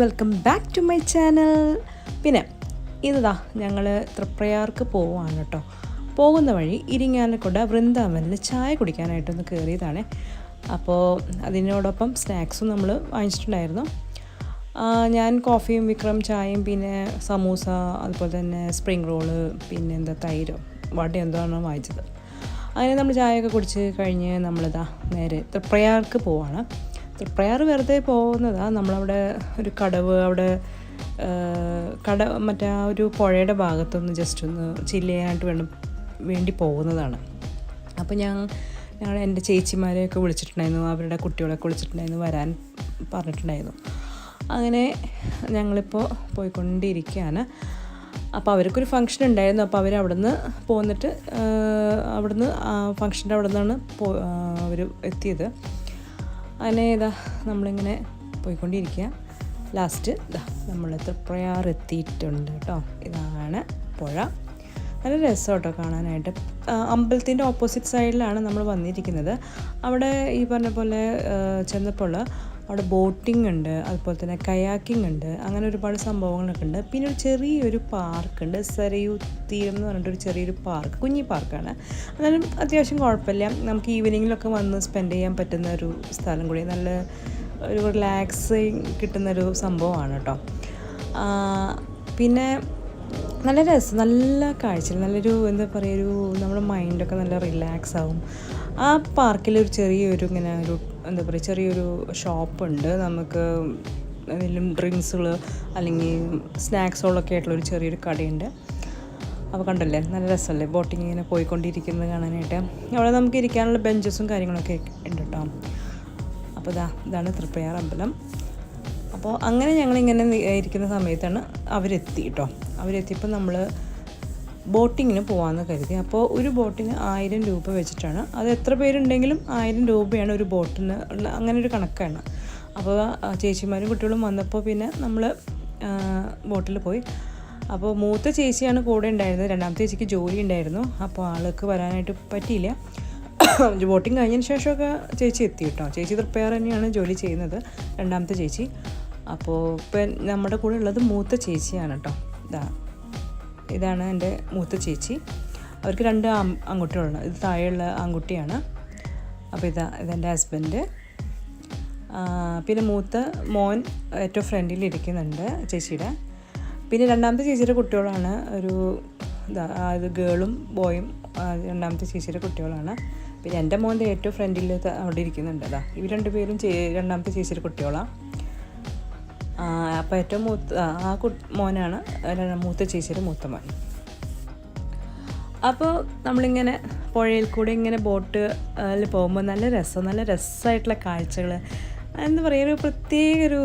Welcome back to my channel പിന്നെ ഇതാ ഞങ്ങൾ തൃപ്രയാർക്ക് പോവാണ് കേട്ടോ പോകുന്ന വഴി ഇരിങ്ങാലക്കുട വൃന്ദാവനിൽ ചായ കുടിക്കാനായിട്ടൊന്ന് കയറിയതാണ് അപ്പോൾ അതിനോടൊപ്പം സ്നാക്സും നമ്മൾ വാങ്ങിച്ചിട്ടുണ്ടായിരുന്നു. ഞാൻ കോഫിയും വിക്രം ചായയും പിന്നെ സമൂസ അതുപോലെ തന്നെ സ്പ്രിങ് റോൾ പിന്നെ എന്താ തൈരോ വട എന്താണ് വാങ്ങിച്ചത്. അങ്ങനെ നമ്മൾ ചായയൊക്കെ കുടിച്ച് കഴിഞ്ഞ് നമ്മളിതാ നേരെ തൃപ്രയാർക്ക് പോവാണ്. തൃപ്രയാർ വെറുതെ പോകുന്നതാണ് നമ്മളവിടെ ഒരു കടവ് അവിടെ കട മറ്റേ ആ ഒരു പുഴയുടെ ഭാഗത്തൊന്ന് ജസ്റ്റ് ഒന്ന് ചില്ലയായിട്ട് വേണം വേണ്ടി പോകുന്നതാണ്. അപ്പോൾ ഞാൻ ഞങ്ങൾ എന്റെ ചേച്ചിമാരെയൊക്കെ വിളിച്ചിട്ടുണ്ടായിരുന്നു. അവരുടെ കുട്ടികളെയൊക്കെ വിളിച്ചിട്ടുണ്ടായിരുന്നു വരാൻ പറഞ്ഞിട്ടുണ്ടായിരുന്നു. അങ്ങനെ ഞങ്ങളിപ്പോൾ പോയിക്കൊണ്ടിരിക്കുകയാണ് അപ്പോൾ അവർക്കൊരു ഫംഗ്ഷൻ ഉണ്ടായിരുന്നു. അപ്പോൾ അവർ അവിടുന്ന് പോന്നിട്ട് അവിടുന്ന് ഫംഗ്ഷന്റെ അവിടെ നിന്നാണ് അവർ എത്തിയത്. അങ്ങനെ ഇതാ നമ്മളിങ്ങനെ പോയിക്കൊണ്ടിരിക്കുക. ലാസ്റ്റ് ഇതാ നമ്മൾ തൃപ്രയാർ എത്തിയിട്ടുണ്ട് കേട്ടോ. ഇതാണ് പുഴ. നല്ല രസം കേട്ടോ കാണാനായിട്ട്. അമ്പലത്തിന്റെ ഓപ്പോസിറ്റ് സൈഡിലാണ് നമ്മൾ വന്നിരിക്കുന്നത്. അവിടെ ഈ പറഞ്ഞ പോലെ ചെന്നപ്പോൾ അവിടെ ബോട്ടിംഗ് ഉണ്ട് അതുപോലെ തന്നെ കയാക്കിംഗ് ഉണ്ട് അങ്ങനെ ഒരുപാട് സംഭവങ്ങളൊക്കെ ഉണ്ട്. പിന്നെ ഒരു ചെറിയൊരു പാർക്കുണ്ട് സരയു തീരം എന്ന് പറഞ്ഞിട്ട് ഒരു ചെറിയൊരു പാർക്ക് കുഞ്ഞി പാർക്കാണ്. എന്നാലും അത്യാവശ്യം കുഴപ്പമില്ല. നമുക്ക് ഈവനിങ്ങിലൊക്കെ വന്ന് സ്പെൻഡ് ചെയ്യാൻ പറ്റുന്ന ഒരു സ്ഥലം കൂടി നല്ല ഒരു റിലാക്സിങ് കിട്ടുന്നൊരു സംഭവമാണ് കേട്ടോ. പിന്നെ നല്ല രസം നല്ല കാഴ്ച നല്ലൊരു എന്താ പറയുക ഒരു നമ്മുടെ മൈൻഡൊക്കെ നല്ല റിലാക്സ് ആവും. ആ പാർക്കിൽ ഒരു ചെറിയൊരു ഇങ്ങനെ ഒരു എന്താ പറയുക ചെറിയൊരു ഷോപ്പുണ്ട്. നമുക്ക് എന്തെങ്കിലും ഡ്രിങ്ക്സുകൾ അല്ലെങ്കിൽ സ്നാക്സുകളൊക്കെ ആയിട്ടുള്ളൊരു ചെറിയൊരു കടയുണ്ട്. അപ്പോൾ കണ്ടല്ലേ നല്ല രസമല്ലേ ബോട്ടിങ് ഇങ്ങനെ പോയിക്കൊണ്ടിരിക്കുന്നത് കാണാനായിട്ട്. അവിടെ നമുക്ക് ഇരിക്കാനുള്ള ബെഞ്ചസും കാര്യങ്ങളൊക്കെ ഉണ്ട് കേട്ടോ. അപ്പോൾ ഇതാ ഇതാണ് തൃപ്രയാർ അമ്പലം. അപ്പോൾ അങ്ങനെ ഞങ്ങളിങ്ങനെ ഇരിക്കുന്ന സമയത്താണ് അവരെത്തി കേട്ടോ. അവരെത്തിയപ്പോൾ നമ്മൾ ബോട്ടിങ്ങിന് പോകാമെന്ന് കരുതി. അപ്പോൾ ഒരു ബോട്ടിന് ആയിരം രൂപ വെച്ചിട്ടാണ്. അത് എത്ര പേരുണ്ടെങ്കിലും ആയിരം രൂപയാണ് ഒരു ബോട്ടിന് അങ്ങനെ ഒരു കണക്കാണ്. അപ്പോൾ ചേച്ചിമാരും കുട്ടികളും വന്നപ്പോൾ പിന്നെ നമ്മൾ ബോട്ടിൽ പോയി. അപ്പോൾ മൂത്ത ചേച്ചിയാണ് കൂടെ ഉണ്ടായിരുന്നത്. രണ്ടാമത്തെ ചേച്ചിക്ക് ജോലി ഉണ്ടായിരുന്നു. അപ്പോൾ ആൾക്ക് വരാനായിട്ട് പറ്റിയില്ല. ബോട്ടിങ് കഴിഞ്ഞതിന് ശേഷമൊക്കെ ചേച്ചി എത്തി കേട്ടോ. ചേച്ചി റിപ്പയർ തന്നെയാണ് ജോലി ചെയ്യുന്നത് രണ്ടാമത്തെ ചേച്ചി. അപ്പോൾ ഇപ്പം നമ്മുടെ കൂടെ ഉള്ളത് മൂത്ത ചേച്ചിയാണ് കേട്ടോ. ഇതാ. ഇതാണ് എന്റെ മൂത്ത ചേച്ചി. അവർക്ക് രണ്ട് ആൺകുട്ടികളുണ്ട്. ഇത് താഴെയുള്ള ആൺകുട്ടിയാണ്. അപ്പോൾ ഇതാ ഇതെന്റെ ഹസ്ബൻഡ് പിന്നെ മൂത്ത മോൻ ഏറ്റവും ഫ്രണ്ടിൽ ഇരിക്കുന്നുണ്ട് ചേച്ചിയുടെ. പിന്നെ രണ്ടാമത്തെ ചേച്ചിയുടെ കുട്ടികളാണ്. ഒരു ഇതാ ഗേളും ബോയും രണ്ടാമത്തെ ചേച്ചിയുടെ കുട്ടികളാണ്. പിന്നെ എന്റെ മോന്റെ ഏറ്റവും ഫ്രണ്ടിൽ അവിടെ ഇരിക്കുന്നുണ്ട്. അതാ ഇവർ രണ്ടുപേരും രണ്ടാമത്തെ ചേച്ചിയുടെ കുട്ടികളാണ് അപ്പോൾ ഏറ്റവും മൂത്ത ആ, കു മോനാണ് മൂത്ത ചേച്ചിയുടെ മൂത്ത മോൻ. അപ്പോൾ നമ്മളിങ്ങനെ പുഴയിൽ കൂടെ ഇങ്ങനെ ബോട്ട് അതിൽ പോകുമ്പോൾ നല്ല രസം നല്ല രസമായിട്ടുള്ള കാഴ്ചകൾ എന്താ പറയുക ഒരു പ്രത്യേക ഒരു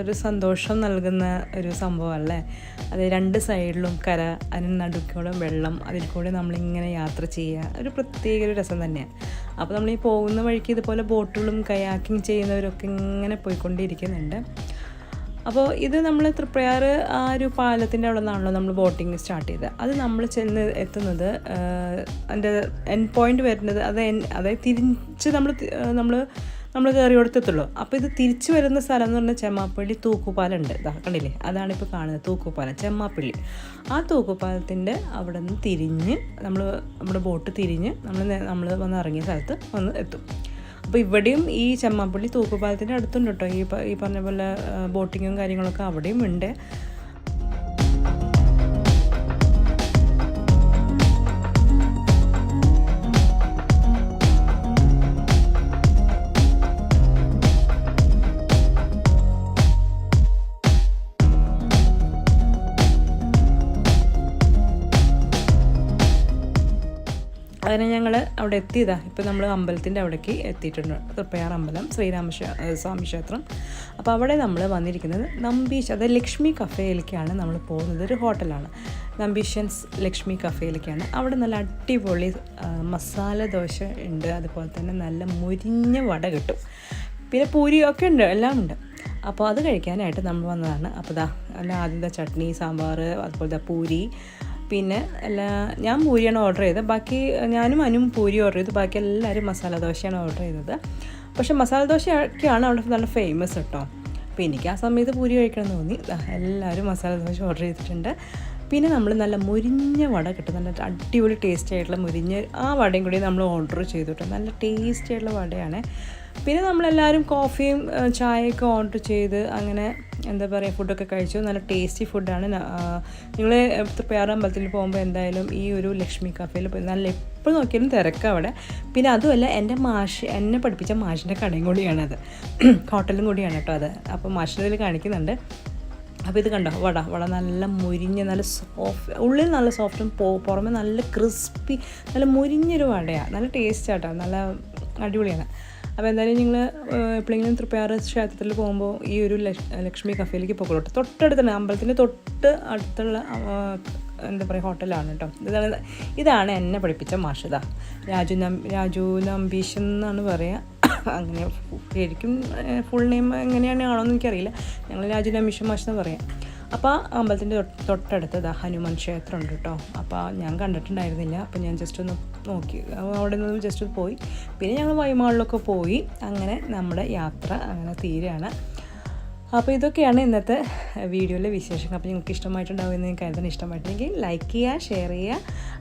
ഒരു സന്തോഷം നൽകുന്ന ഒരു സംഭവമല്ലേ അത് രണ്ട് സൈഡിലും കര അതിന് നടുക്കോളം വെള്ളം അതിൽ കൂടെ നമ്മളിങ്ങനെ യാത്ര ചെയ്യുക ഒരു പ്രത്യേക ഒരു രസം തന്നെയാണ് അപ്പോൾ നമ്മൾ ഈ പോകുന്ന വഴിക്ക് ഇതുപോലെ ബോട്ടുകളും കയാക്കിങ് ചെയ്യുന്നവരൊക്കെ ഇങ്ങനെ പോയിക്കൊണ്ടിരിക്കുന്നുണ്ട്. അപ്പോൾ ഇത് നമ്മൾ തൃപ്രയാർ ആ ഒരു പാലത്തിന്റെ അവിടെ നിന്നാണല്ലോ നമ്മൾ ബോട്ടിങ് സ്റ്റാർട്ട് ചെയ്തത്. അത് നമ്മൾ ചെന്ന് എത്തുന്നത് അതിന്റെ എൻ പോയിന്റ് വരുന്നത് അത് എൻ അതായത് തിരിച്ച് നമ്മൾ നമ്മൾ നമ്മൾ കയറി കൊടുത്തെത്തുള്ളൂ അപ്പോൾ ഇത് തിരിച്ച് വരുന്ന സ്ഥലം എന്ന് പറഞ്ഞാൽ ചെമ്മാപ്പള്ളി തൂക്കുപാലുണ്ട് കണ്ടില്ലേ? അതാണ് ഇപ്പോൾ കാണുന്നത് തൂക്കുപാലം ചെമ്മാപ്പള്ളി. ആ തൂക്കുപാലത്തിന്റെ അവിടെ നിന്ന് തിരിഞ്ഞ് നമ്മൾ നമ്മുടെ ബോട്ട് തിരിഞ്ഞ് നമ്മൾ നമ്മൾ വന്ന് ഇറങ്ങിയ സ്ഥലത്ത് വന്ന് എത്തും. അപ്പോൾ ഇവിടെയും ഈ ചെമ്മാപ്പള്ളി തൂക്കുപാലത്തിന്റെ അടുത്തുണ്ട് കേട്ടോ. ഈ ഈ പറഞ്ഞ പോലെ ബോട്ടിങ്ങും കാര്യങ്ങളൊക്കെ അവിടെയും ഉണ്ട്. അങ്ങനെ ഞങ്ങൾ അവിടെ എത്തിയതാ. ഇപ്പം നമ്മൾ അമ്പലത്തിന്റെ അവിടേക്ക് എത്തിയിട്ടുണ്ട്. തൃപ്പയാർ അമ്പലം ശ്രീരാമ സ്വാമി ക്ഷേത്രം. അപ്പോൾ അവിടെ നമ്മൾ വന്നിരിക്കുന്നത് നമ്പീഷ് അതായത് ലക്ഷ്മി കഫേയിലേക്കാണ് നമ്മൾ പോകുന്നത്. ഒരു ഹോട്ടലാണ്. നമ്പീഷ്യൻസ് ലക്ഷ്മി കഫേയിലേക്കാണ് അവിടെ നല്ല അടിപൊളി മസാല ദോശ ഉണ്ട്. അതുപോലെ തന്നെ നല്ല മുരിഞ്ഞ വട കിട്ടും. പിന്നെ പൂരിയൊക്കെ ഉണ്ട്. എല്ലാം ഉണ്ട്. അപ്പോൾ അത് കഴിക്കാനായിട്ട് നമ്മൾ വന്നതാണ്. അപ്പോൾ ദാ അല്ല ആദ്യം ദാ ചട്നി സാമ്പാർ അതുപോലെ പൂരി പിന്നെ എല്ലാ ഞാൻ പൂരിയാണ് ഓർഡർ ചെയ്തത്. ബാക്കി ഞാനും അനും പൂരി ഓർഡർ ചെയ്തു. ബാക്കി എല്ലാവരും മസാല ദോശയാണ് ഓർഡർ ചെയ്തത്. പക്ഷേ മസാല ദോശയൊക്കെയാണ് അവിടെ നല്ല ഫേമസ് കേട്ടോ അപ്പോൾ എനിക്ക് ആ സമയത്ത് പൂരി കഴിക്കണം എന്ന് തോന്നി. എല്ലാവരും മസാല ദോശ ഓർഡർ ചെയ്തിട്ടുണ്ട്. പിന്നെ നമ്മൾ നല്ല മുരിഞ്ഞ വട കിട്ടും. നല്ല അടിപൊളി ടേസ്റ്റ് ആയിട്ടുള്ള മുരിഞ്ഞ ആ വടയും കൂടി നമ്മൾ ഓർഡർ ചെയ്തിട്ടുണ്ട്. നല്ല ടേസ്റ്റി ആയിട്ടുള്ള വടയാണ്. പിന്നെ നമ്മളെല്ലാവരും കോഫിയും ചായയൊക്കെ ഓർഡർ ചെയ്ത് അങ്ങനെ എന്താ പറയുക ഫുഡൊക്കെ കഴിച്ചു. നല്ല ടേസ്റ്റി ഫുഡാണ് നിങ്ങൾ പേരുടെ അമ്പലത്തിൽ പോകുമ്പോൾ എന്തായാലും ഈ ഒരു ലക്ഷ്മി കഫേയിൽ പോയി നല്ല എപ്പോൾ നോക്കിയാലും തിരക്ക് അവിടെ. പിന്നെ അതുമല്ല എന്റെ മാഷ് എന്നെ പഠിപ്പിച്ച മാഷിന്റെ കടയും കൂടിയാണത്. ഹോട്ടലും കൂടിയാണ് കേട്ടോ അത്. അപ്പോൾ മാഷിന്റെ ഇതിൽ കാണിക്കുന്നുണ്ട്. അപ്പോൾ ഇത് കണ്ടോ? വട വട നല്ല മുരിഞ്ഞ നല്ല സോഫ്റ്റ് ഉള്ളിൽ നല്ല സോഫ്റ്റും പുറമെ നല്ല ക്രിസ്പി നല്ല മുരിഞ്ഞൊരു വടയാണ് നല്ല ടേസ്റ്റ് ആട്ടോ നല്ല അടിപൊളിയാണ്. അപ്പോൾ എന്തായാലും നിങ്ങൾ എപ്പോഴെങ്കിലും തൃപ്പയാറ് ക്ഷേത്രത്തിൽ പോകുമ്പോൾ ഈ ഒരു ലക്ഷ്മി കഫേയിലേക്ക് പോകലോട്ടെ. തൊട്ടടുത്ത് തന്നെ അമ്പലത്തിന്റെ തൊട്ട് അടുത്തുള്ള എന്താ പറയുക ഹോട്ടലാണ് കേട്ടോ ഇതാണ് ഇതാണ് എന്നെ പഠിപ്പിച്ച മാഷിത. രാജു നം രാജു നമ്പീഷൻ എന്നാണ് പറയുക അങ്ങനെ ശരിക്കും ഫുൾ നെയിം എങ്ങനെയാണ് ആണോന്ന് എനിക്കറിയില്ല. ഞങ്ങൾ രാജു നമ്പീഷൻ മാഷെന്ന് എന്ന് പറയാം. അപ്പോൾ അമ്പലത്തിന്റെ തൊട്ടടുത്ത് ഹനുമാൻ ക്ഷേത്രം ഉണ്ട് കേട്ടോ. അപ്പോൾ ഞാൻ കണ്ടിട്ടുണ്ടായിരുന്നില്ല. അപ്പോൾ ഞാൻ ജസ്റ്റ് ഒന്ന് നോക്കി. അവിടെ നിന്ന് ജസ്റ്റ് പോയി. പിന്നെ ഞങ്ങൾ വൈമാളിലൊക്കെ പോയി. അങ്ങനെ നമ്മുടെ യാത്ര അങ്ങനെ തീരുകയാണ് അപ്പോൾ ഇതൊക്കെയാണ് ഇന്നത്തെ വീഡിയോയിലെ വിശേഷങ്ങൾ. അപ്പോൾ നിങ്ങൾക്ക് ഇഷ്ടമായിട്ടുണ്ടാവും എന്ന് ഞാൻ കരുതുന്ന ഇഷ്ടമായിട്ടുണ്ടെങ്കിൽ ലൈക്ക് ചെയ്യുക ഷെയർ ചെയ്യുക.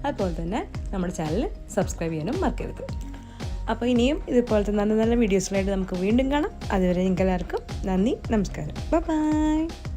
അതുപോലെ തന്നെ നമ്മുടെ ചാനൽ സബ്സ്ക്രൈബ് ചെയ്യാനും മറക്കരുത്. അപ്പോൾ ഇനിയും ഇതുപോലത്തെ നല്ല നല്ല വീഡിയോസിലായിട്ട് നമുക്ക് വീണ്ടും കാണാം. അതുവരെ നിങ്ങൾക്ക് എല്ലാവർക്കും നന്ദി നമസ്കാരം. ബൈ